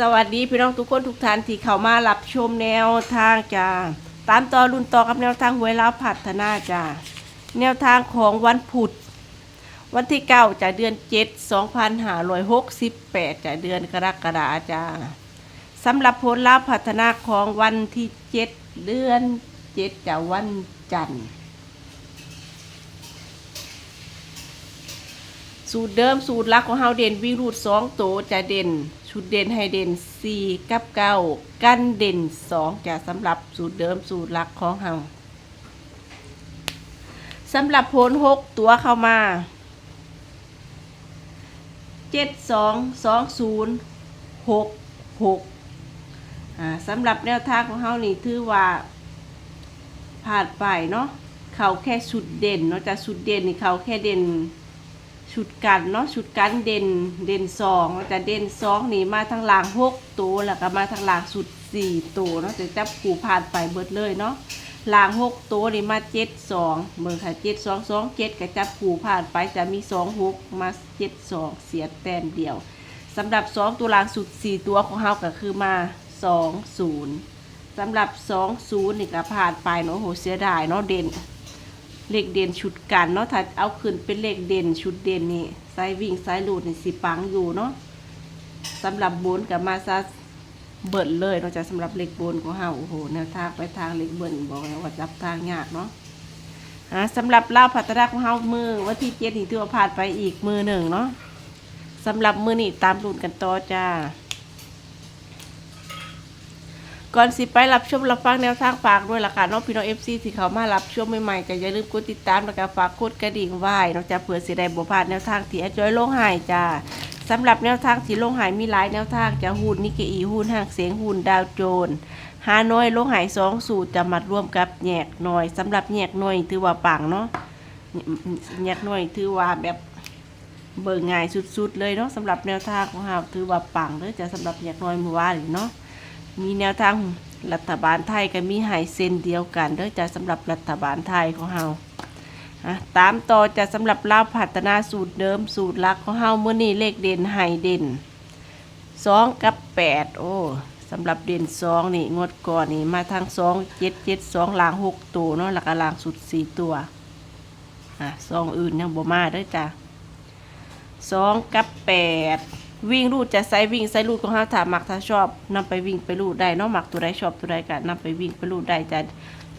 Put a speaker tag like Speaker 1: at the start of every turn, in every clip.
Speaker 1: สวัสดีพี่น้องทุกคนทุกท่านที่เข้ามารับชมแนวทางจ้าตามต่อรุ่นต่อกับแนวทางหวยลาวพัฒนาจ้าแนวทางของวันพุธวันที่เก้าจากเดือนเจ็ดสองพันห้าร้อยหกสิบแปดจากเดือนกรกฎาจ้าสำหรับผลลาวพัฒนาของวันที่เจ็ดเดือนเจ็ดจากวันจันทร์สูตรเดิมสูตรลักของเฮาเด่นวิ่งรูดสองโตวจะเด่น ชุดเด่นให้เด่นสี่กับเก้ากันเด่นสองจะสำหรับสูตรเดิมสูตรลักของเฮาสำหรับผลหกตัวเข้ามาเจ็ดสองสำหรับแนวทางของเฮานี่ถือว่าผ่านไปเนาะเขาแค่ชุดเด่นเนาะจะชุดเด่นนี่เขาแค่เด่น ชุดกันเนาะชุดกันเด่นเด่นสองแต่เด่นสองนี่มาทางหลังหกตัวแล้วก็มาทางหลังสุดสี่ตัวเนาะจะจับผูผ่านไปเบิดเลยเนาะหลังหกตัวนี่มาเจ็ดสองเบอร์ค่ะเจ็ดสองสองเจ็ดก็จับผูผ่านไปจะมีสองหกมาเจ็ดสองเสียแต้มเดียวสำหรับสองตัวหลังสุดสี่ตัวของเฮาก็คือมาสองศูนย์สำหรับสองศูนย์นี่ก็ผ่านไปเนาะโหเสียดายเนาะเด่น เลขเด่นชุดกันเนาะถ้าเอาขึ้นเป็นเลขเด่นชุดเด่นนี่ไซวิ่งไซลูดนี่สิปังอยู่เนาะสำหรับบนกับมาซาเบิดเลยเนาจะสำหรับเลขบนของเฮาโอ้โหแนวทางไปทางเลขเบิดบอกแล้วว่าจับทางยากเนาะอ่าสำหรับลาพัฒนาของเฮามือวันที่เจ็ดนี่ถือว่าผ่านไปอีกมือหนึ่งเนาะสำหรับมือนี่ตามรุ่นกันต่อจ้า ก่อนสิไปรับชมรับฟังแนวทางฝากด้วยล่ะค่ะน้องพี่น้องเอฟซีที่เขามารับชมใหม่ๆก็อย่าลืมกดติดตามแล้วก็ฝากกดกระดิ่งไว้นอกจากเผื่อสิได้บ่พลาดแนวทางที่อาจอยลงหายจ้าสำหรับแนวทางที่ลงหายมีหลายแนวทางจะหุ้นนิกเกอีหุ้นห้างเสียงหุ้นดาวโจนฮานอยลงหายสองสูตรจะมัดร่วมกับแยกหน่อยสำหรับแยกหน่อยถือว่าปังเนาะแยกหน่อยถือว่าแบบเบิ่งง่ายสุดๆเลยเนาะสำหรับแนวทางของเราถือว่าปังเลยจะสำหรับแยกหน่อยมือว่าหรือเนาะ มีแนวทางรัฐบาลไทยก็มีใหายเส้นเดียวกันด้อจะสำหรับรัฐบาลไทยของเฮาตามต่อจะสำหรับลาวพัฒนาสูตรเดิมสูตรลักของเฮาเมื่อนี้เลขเด่นใหายเด่นสองกับแปดโอ้สำหรับเด่นสองนี่งวดก่อนนี่มาทางสองเจ็ดเจ็ดสองลางหกตัวเนาะหลักลางสุดสี่ตัวอะสองอื่นยังบ่มาด้อจ้ะสองกับแปด วิ่งรูดจะใส่วิ่งใส่รูดของเฮาถ้ามักถ้าชอบนำไปวิ่งไปรูดได้เนาะมักตัวใดชอบตัวใดก็นำไปวิ่งไปรูดได้จะ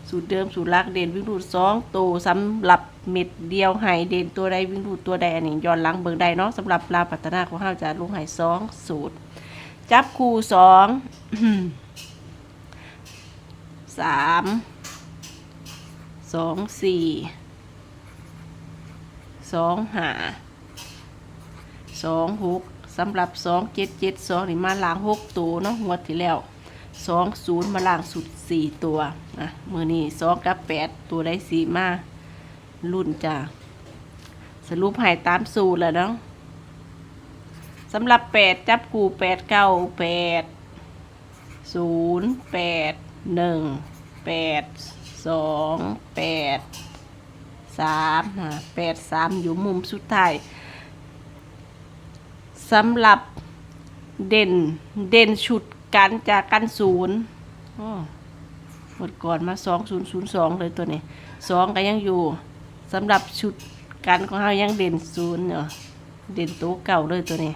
Speaker 1: สูตรเดิมสูตรลักเด่นวิ่งรูดสองตัวสำหรับเม็ดเดียวให้เด่นตัวใดวิ่งรูดตัวใดอันนี้ย้อนหลังเบิ่งได้เนาะสำหรับลาพัฒนาของเฮาจะลงให้สองสูตร จับคู่สองสามสองสี่สองห้าสองหก สำหรับสองเจ็ดเจ็ดสองนี่มาล้างหกตัวเนาะงวดที่แล้วสองศูนย์มาล้างสุดสี่ตัวนะมือนี้สองกับแปดตัวได้สี่มารุ่นจ้าสรุปให้ตามสูตรแล้วเนาะสำหรับแปดจับกูแปดเก้าแปดศูนย์แปดหนึ่งแปดสองแปดสามแปดสามอยู่มุมสุดท้าย สำหรับเด่นเด่นชุดกันจากกันศูนย์หมดก่อนมาสองศูนย์ศูนย์สองเลยตัวนี้สองก็ยังอยู่สำหรับชุดกันของเรายังเด่นศูนย์เนาะเด่นตัวเก่าเลยตัวนี้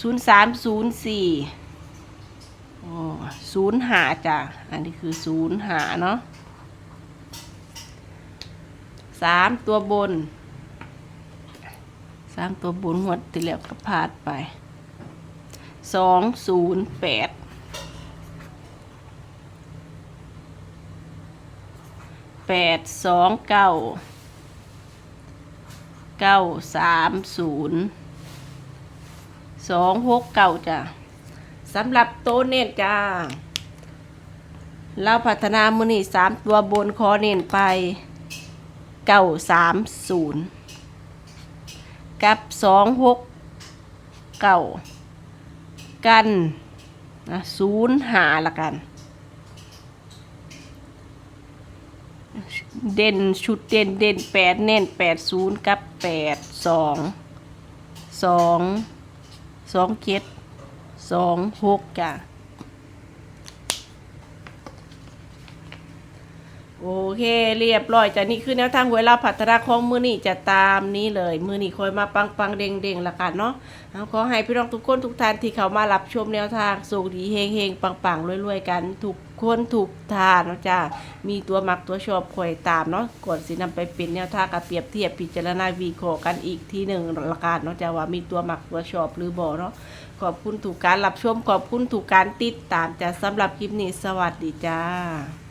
Speaker 1: ศูนย์สามศูนย์สี่ศูนย์หาจ้ะ อันนี้คือศูนย์หาเนาะสามตัวบน สร้างตัวบุญหวดที่แล้วก็พลาดไปสองศูนย์แปดแปดสองเก้าเก้าสามศูนย์สองหกเก้าจ้ะสำหรับโตเน้นจ้าเราพัฒนามือนี่สามตัวบนคอเน้นไปเก้าสามศูนย์ กับสองหกเก้ากันนะศูนย์หาละกัน เด่นชุดเด่นเด่นแปดเน้นแปดศูนย์กับแปดสองสองสองเจ็ดสองหกจ้ะ โอเคเรียบร้อยจ้ะนี่คือแนวทางหวยเราพัฒนาของมือนี่จะตามนี้เลย มือนี่คอยมาปังปังเด้งเด้งละกันเนาะเอาขอให้พี่น้องทุกคนทุกท่านที่เขามารับชมแนวทางสุขดีเฮงเฮงปังปังรวยๆกันทุกคนทุกทานเนาะจ้ามีตัวมักตัวชอบคอยตามเนาะก่อนสินำไปเป็นแนวทางกับเปรียบเทียบพิจารณาวีโคกันอีกทีหนึ่งละกันเนาะจ้าว่ามีตัวมักตัวชอบหรือบ่เนาะขอบคุณถูกการรับชมขอบคุณถูกการติดตามจ้าสำหรับคลิปนี้สวัสดีจ้า